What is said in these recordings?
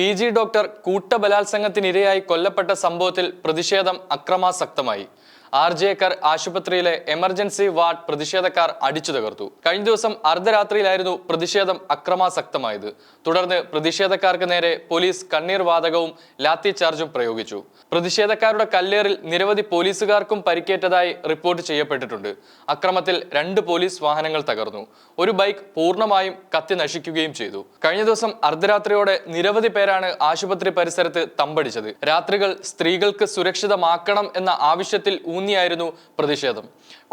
P G doctor കൂട്ടബലാത്സംഗത്തിനിരയായി കൊല്ലപ്പെട്ട സംഭവത്തിൽ പ്രതിഷേധം അക്രമാസക്തമായി. ആർ ജെ കർ ആശുപത്രിയിലെ എമർജൻസി വാർഡ് പ്രതിഷേധക്കാർ അടിച്ചു തകർത്തു. കഴിഞ്ഞ ദിവസം അർദ്ധരാത്രിയിലായിരുന്നു പ്രതിഷേധം അക്രമാസക്തമായത്. തുടർന്ന് പ്രതിഷേധക്കാർക്ക് നേരെ പോലീസ് കണ്ണീർ വാതകവും ലാത്തി ചാർജും പ്രയോഗിച്ചു. പ്രതിഷേധക്കാരുടെ കല്ലേറിൽ നിരവധി പോലീസുകാർക്കും പരിക്കേറ്റതായി റിപ്പോർട്ട് ചെയ്യപ്പെട്ടിട്ടുണ്ട്. അക്രമത്തിൽ രണ്ട് പോലീസ് വാഹനങ്ങൾ തകർന്നു. ഒരു ബൈക്ക് പൂർണമായും കത്തി നശിക്കുകയും ചെയ്തു. കഴിഞ്ഞ ദിവസം അർദ്ധരാത്രിയോടെ നിരവധി പേരാണ് ആശുപത്രി പരിസരത്ത് തമ്പടിച്ചത്. രാത്രികൾ സ്ത്രീകൾക്ക് സുരക്ഷിതമാക്കണം എന്ന ആവശ്യത്തിൽ ഊന്നിയായിരുന്നു പ്രതിഷേധം.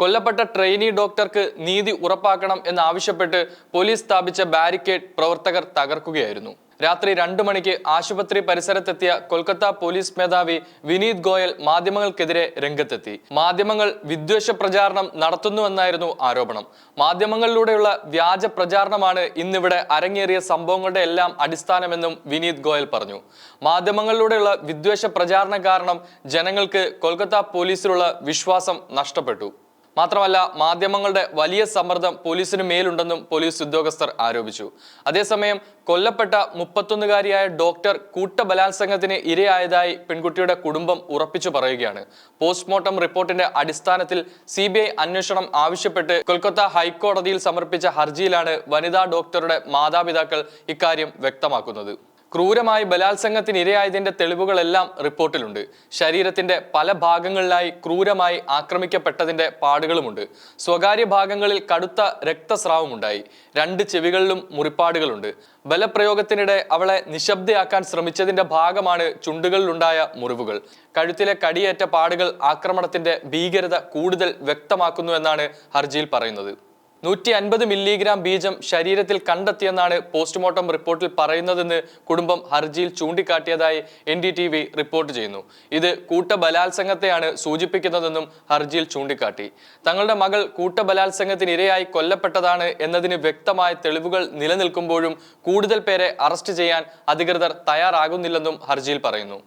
കൊല്ലപ്പെട്ട ട്രെയിനി ഡോക്ടർക്ക് നീതി ഉറപ്പാക്കണം എന്നാവശ്യപ്പെട്ട് പോലീസ് സ്ഥാപിച്ച ബാരിക്കേഡ് പ്രവർത്തകർ തകർക്കുകയായിരുന്നു. രാത്രി രണ്ടു മണിക്ക് ആശുപത്രി പരിസരത്തെത്തിയ കൊൽക്കത്ത പോലീസ് മേധാവി വിനീത് ഗോയൽ മാധ്യമങ്ങൾക്കെതിരെ രംഗത്തെത്തി. മാധ്യമങ്ങൾ വിദ്വേഷ പ്രചാരണം നടത്തുന്നുവെന്നായിരുന്നു ആരോപണം. മാധ്യമങ്ങളിലൂടെയുള്ള വ്യാജ പ്രചാരണമാണ് ഇന്നിവിടെ അരങ്ങേറിയ സംഭവങ്ങളുടെ എല്ലാം അടിസ്ഥാനമെന്നും വിനീത് ഗോയൽ പറഞ്ഞു. മാധ്യമങ്ങളിലൂടെയുള്ള വിദ്വേഷ പ്രചാരണം കാരണം ജനങ്ങൾക്ക് കൊൽക്കത്ത പോലീസിലുള്ള വിശ്വാസം നഷ്ടപ്പെട്ടു. മാത്രമല്ല മാധ്യമങ്ങളുടെ വലിയ സമ്മർദ്ദം പോലീസിന് മേലുണ്ടെന്നും പോലീസ് ഉദ്യോഗസ്ഥർ ആരോപിച്ചു. അതേസമയം കൊല്ലപ്പെട്ട മുപ്പത്തൊന്നുകാരിയായ ഡോക്ടർ കൂട്ടബലാത്സംഗത്തിന് ഇരയായതായി പെൺകുട്ടിയുടെ കുടുംബം ഉറപ്പിച്ചു പറയുകയാണ്. പോസ്റ്റ്മോർട്ടം റിപ്പോർട്ടിന്റെ അടിസ്ഥാനത്തിൽ സി അന്വേഷണം ആവശ്യപ്പെട്ട് കൊൽക്കത്ത ഹൈക്കോടതിയിൽ സമർപ്പിച്ച ഹർജിയിലാണ് വനിതാ ഡോക്ടറുടെ മാതാപിതാക്കൾ ഇക്കാര്യം വ്യക്തമാക്കുന്നത്. ക്രൂരമായി ബലാത്സംഗത്തിന് ഇരയായതിന്റെ തെളിവുകളെല്ലാം റിപ്പോർട്ടിലുണ്ട്. ശരീരത്തിന്റെ പല ഭാഗങ്ങളിലായി ക്രൂരമായി ആക്രമിക്കപ്പെട്ടതിന്റെ പാടുകളുമുണ്ട്. സ്വകാര്യ ഭാഗങ്ങളിൽ കടുത്ത രക്തസ്രാവമുണ്ടായി. രണ്ട് ചെവികളിലും മുറിപ്പാടുകളുണ്ട്. ബലപ്രയോഗത്തിനിടെ അവളെ നിശബ്ദയാക്കാൻ ശ്രമിച്ചതിന്റെ ഭാഗമാണ് ചുണ്ടുകളിലുണ്ടായ മുറിവുകൾ. കഴുത്തിലെ കടിയേറ്റ പാടുകൾ ആക്രമണത്തിന്റെ ഭീകരത കൂടുതൽ വ്യക്തമാക്കുന്നു എന്നാണ് ഹർജിയിൽ പറയുന്നത്. നൂറ്റി അൻപത് മില്ലിഗ്രാം ബീജം ശരീരത്തിൽ കണ്ടെത്തിയെന്നാണ് പോസ്റ്റ്മോർട്ടം റിപ്പോർട്ടിൽ പറയുന്നതെന്ന് കുടുംബം ഹർജിയിൽ ചൂണ്ടിക്കാട്ടിയതായി N D T V report ചെയ്യുന്നു. ഇത് കൂട്ടബലാത്സംഗത്തെയാണ് സൂചിപ്പിക്കുന്നതെന്നും ഹർജിയിൽ ചൂണ്ടിക്കാട്ടി. തങ്ങളുടെ മകൾ കൂട്ടബലാത്സംഗത്തിന് ഇരയായി കൊല്ലപ്പെട്ടതാണ് എന്നതിന് വ്യക്തമായ തെളിവുകൾ നിലനിൽക്കുമ്പോഴും കൂടുതൽ പേരെ അറസ്റ്റ് ചെയ്യാൻ അധികൃതർ തയ്യാറാകുന്നില്ലെന്നും ഹർജിയിൽ പറയുന്നു.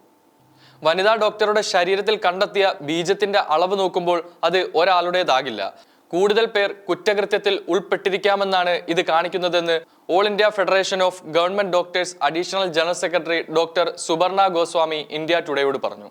വനിതാ ഡോക്ടറുടെ ശരീരത്തിൽ കണ്ടെത്തിയ ബീജത്തിന്റെ അളവ് നോക്കുമ്പോൾ അത് ഒരാളുടേതാകില്ല. കൂടുതൽ പേർ കുറ്റകൃത്യത്തിൽ ഉൾപ്പെട്ടിരിക്കാമെന്നാണ് ഇത് കാണിക്കുന്നതെന്ന് All India Federation of Government Doctors additional general secretary doctor Subarna Goswami India ടുഡേയോട് പറഞ്ഞു.